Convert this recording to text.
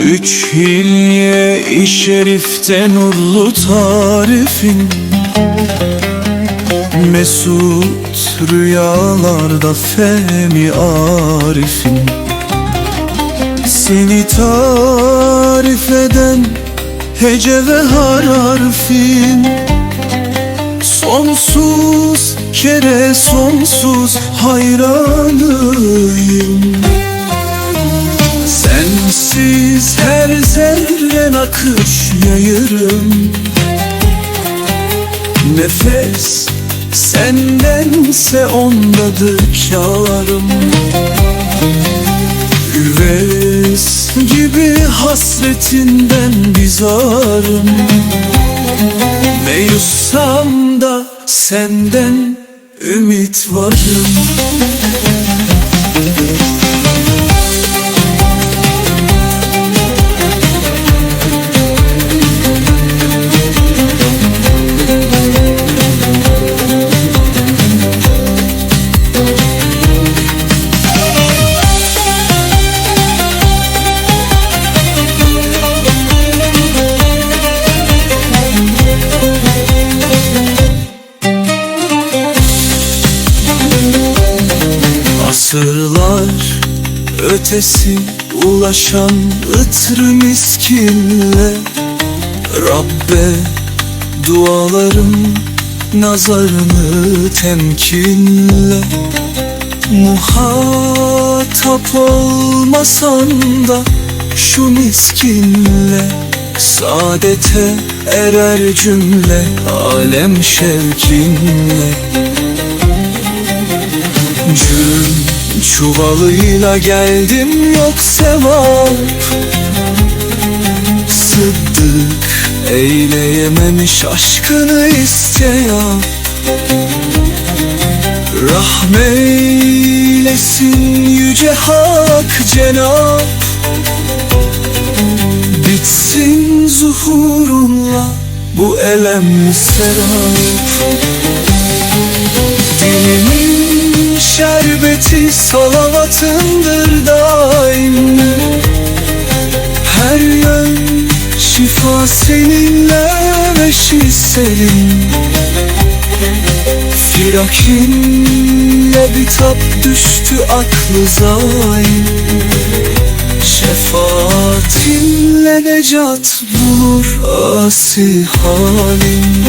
Üç hilye-i şerifte nurlu tarifin. Mesut rüyalarda femi arifin. Seni tarif eden hece ve harfin. Sonsuz kere sonsuz hayranıyım. Sensiz her zerren akış yayırım. Nefes sendense ondadır Üves gibi hasretinden bizarım. Meyussam da senden ümit varım Asırlar ötesi ulaşan ıtrı miskinle Rabbe dualarım nazarını temkinle Muhatap olmasan da şu miskinle Saadete erer cümle alem şevkinle Cüm çuvalıyla geldim yok sevap Sıddık eyleyememiş aşkını isteyap Rahmeylesin yüce hak cenab. Bitsin zuhurunla bu elem serap. Şerbeti salavatındır daim. Her yön şifa seninle ve selim Firakinle bitap düştü aklı zaim. Şefaatinle necat bulur asi halim